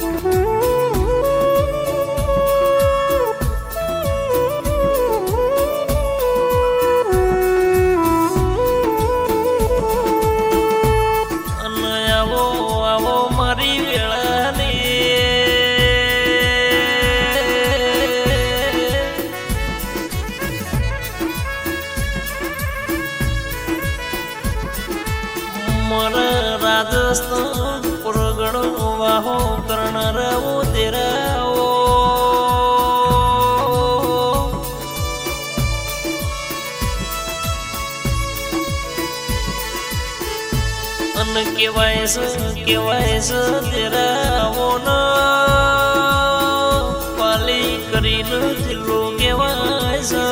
Mm-hmm. અન કેવાય છે કેવાય છે તેરાવો ન પાલી કરીને જિલ્લો કેવાય છે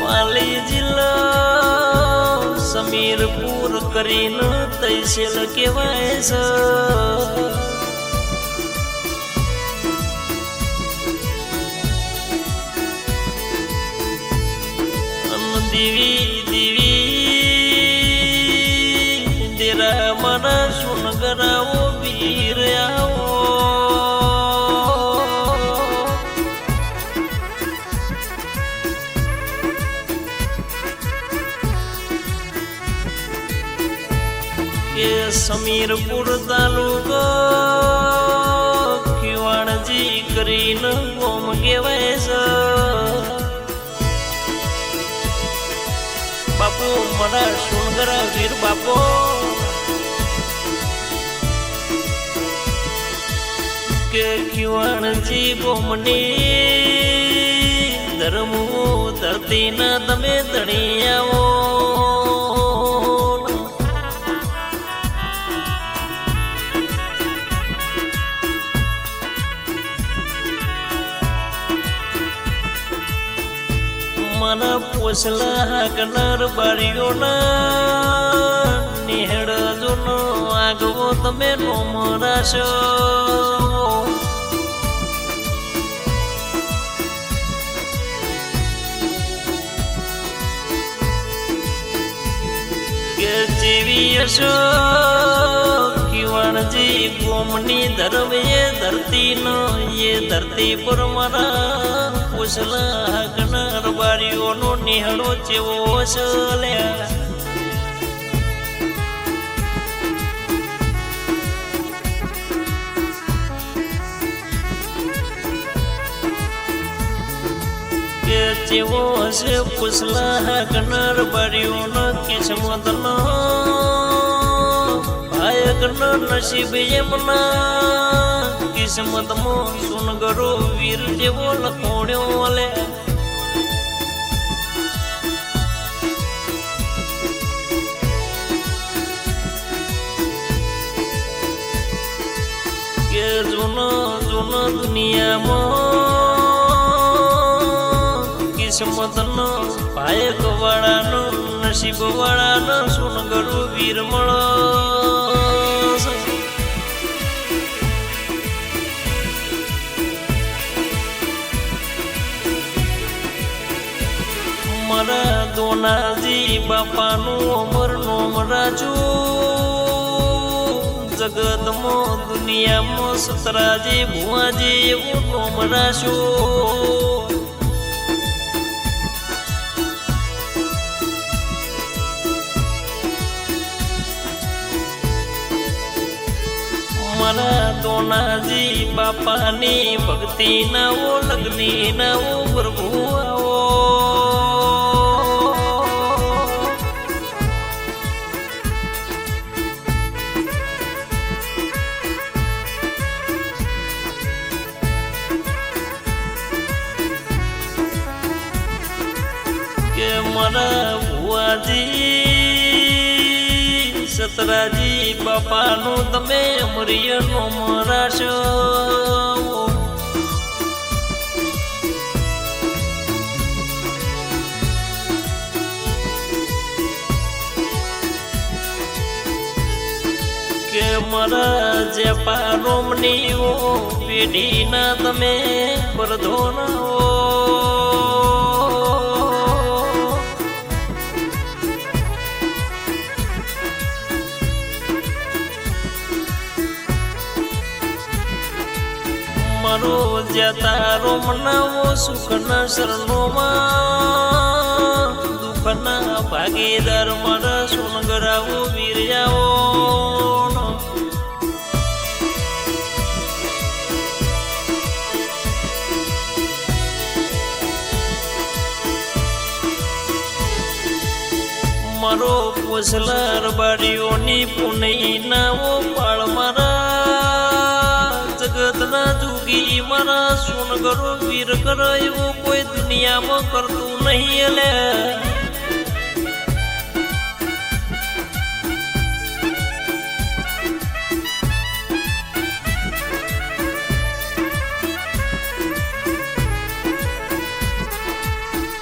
પાલી જિલ્લો સમીરપુર કરીને તૈસેલ કહેવાય છે દેવી દેવી દેરા મારા સુનગરાવો વીર આવો કે સમીરપુર તાલુકો ખીવાણજી કરીને ગોમ કહેવાય છે બાપુ મારા સુંદરા વીર બાપો. કે ખીવાણજી ગોમની ધર્મ ધરતીના તમે ધણી આવો. મને પોસલા હાકનાર બારીઓના નિહેડ જૂનો આગવો તમે નો મરાશો જીવી હશો. કિવાણજી ગોમની ધરવે ધરતી નો એ ધરતી પર મારા કુશલા હાકનાર બારીઓનો નિહળો ચેવો સલ્યા કે ચેવો હશે પુસલા હાકનાર બારીઓનો કિસ્મતનો ભાયકનો નસીબ એમના. કિસ્મતમાં સુનગરો વીર જેવો લખોણ્યો લે કે જૂનો જૂનો દુનિયામાં કિસ્મતનો ભાયક વાળાનો નસીબ વાળાનો સુનગરો વીર મળો મારા દોનાજી બાપાનું અમરનો મરાજુ. જગતમાં દુનિયામાં સતરાજી, ભુવાજી એવું નોમ રાશો મારા દોનાજી બાપાની ભક્તિ ના ઓ લગ્ની ના પ્રભુ આવો મારા ભુવાજી. સતરાજી બાપાનું તમે અમરિય નો મરાશો. કે મારા જે પારોમની પેઢીના તમે પરધોના મારો જ્યાં મનાવો સુખના શરણોમાં. દુઃખના ભાગીદાર મારા સોનગરાવો વીર્યાઓ. મારો પોસલાર બારીઓની પુનઈ નાવો સોનગરો વીર કરો એવું કોઈ દુનિયામાં કરતું નહીં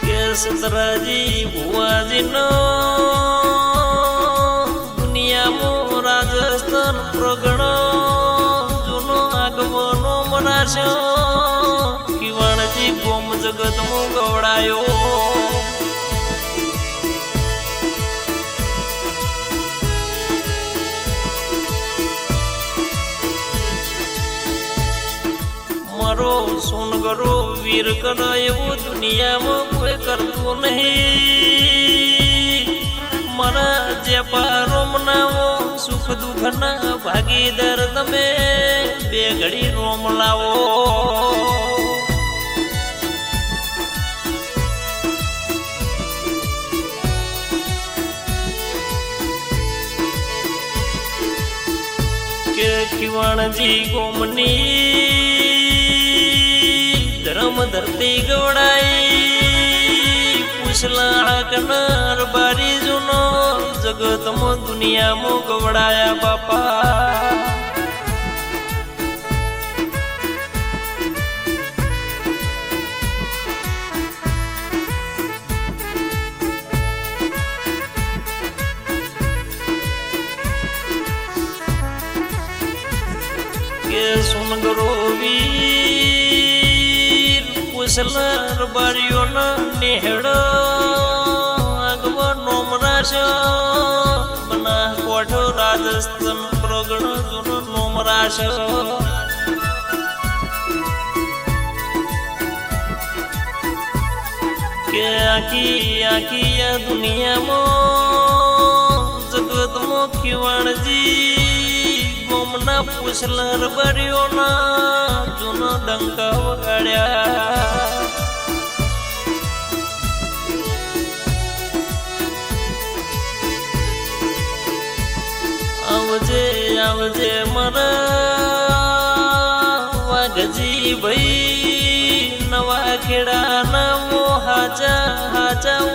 કે સતરાજી ભુવાજીનો દુનિયામાં ગોમ જગતમાં ગવડાયો. મારો સોનગરો વીર કર એવું દુનિયામાં કોઈ કરતું નહીં. મારા જે પારો મનાવો સુખ દુઃખના ભાગીદાર તમે. બે ઘડી રોમ લાવો. કે કિવાણજી ગોમની ધરમ ધરતી ગવડાઈ. પૂછલા કનાર બારી જૂનો જગતમાં દુનિયામાં ગવડાયા બાપા. કે સોનગરો વીર કુશલર બારીઓના નેહડ આગવા નોમરાશ બના કોઠો રાજસ્થાન પ્રગણ જુનો નોમરાશ કે આખી આખી દુનિયામાં જગતમાં કિવાણજી ગોમના પુસલર બર્યોના જૂનો ડંકા વગાડ્યા આવજે આવજે મારા વાઘજી ભાઈ, નવા ખેડા નવો હાજા હાચાઓ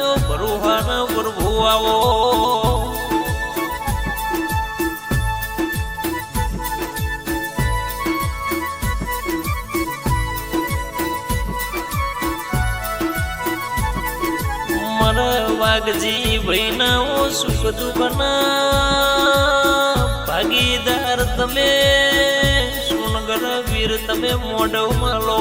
મારા ભૈનાઓ સુખ દુઃખના ભાગીદાર તમે. સુનગર વીર તમે મોઢવમાં લો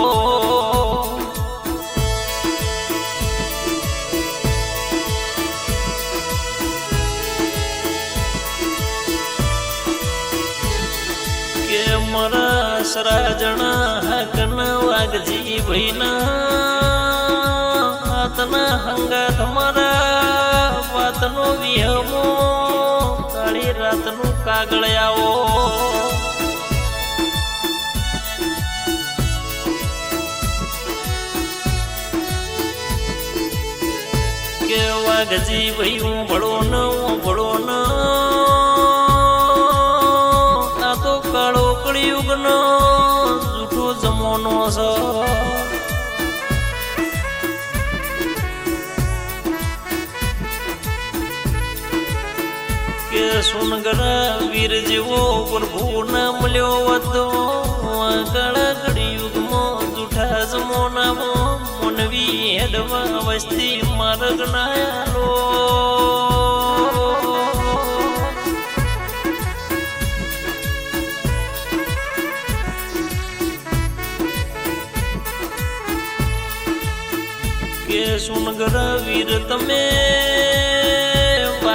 કે મારા સરાજણા હાકના વાગજી ભાઈના હાથના હંગા તમારા વાતનો વિહમો કાળી રાતનું કાગળ આવો. કે વાઘજી ભાઈ હું ભળો ન હું ભળો ન. આ તો કાળો કળિયુગ નો જૂઠો જમોનો છે. સોનગર વીર જેવો પ્રભુ ના મળ્યો હતો આગળ કળિયુગમાં જૂઠા નામો મનવી હેડવા વસ્તી માર્ગ નાયાલો કે સુનગર વીર તમે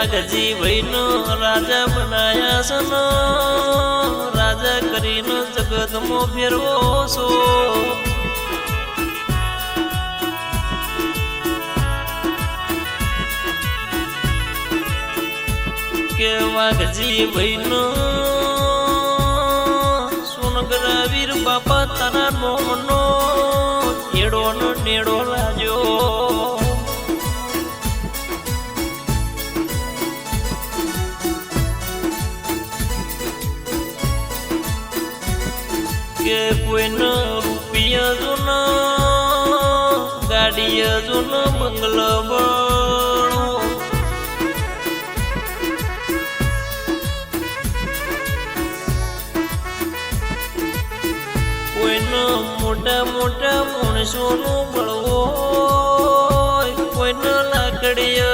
વાઘજી ભાઈનો રાજા બનાયા સનો. રાજા કરીને જગ કદમો ફેરવો છો. કે વાઘજી ભાઈનો સોનગર વીર બાપા તારા નોમનો એડો નેડો લાજો કે કોઈના રૂપિયા જો ન ગાડી જો ન બંગલો કોઈનો મોટા મોટા માણસોનો બળવો કોઈનો લાકડીય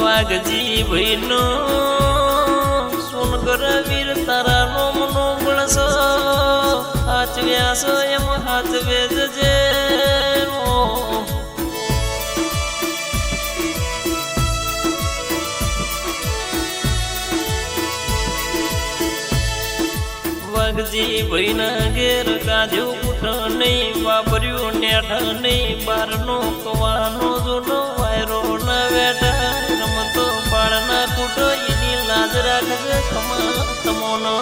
વાઘજી ભાઈનો સોનગર વીર તારા નોમનો બળસ હાચવ્યા વ્યાસ એમ હાચવે જજે વાઘજી ભાઈના ઘેર કાજુ કુઠ નહીં, વાપર્યું નેઠ નહીં, બારનો કવાનો જૂનો વાયરો ના વેઠા રમતો બાળના કુટ એની લાજ રાખજે ખમા તમોનો.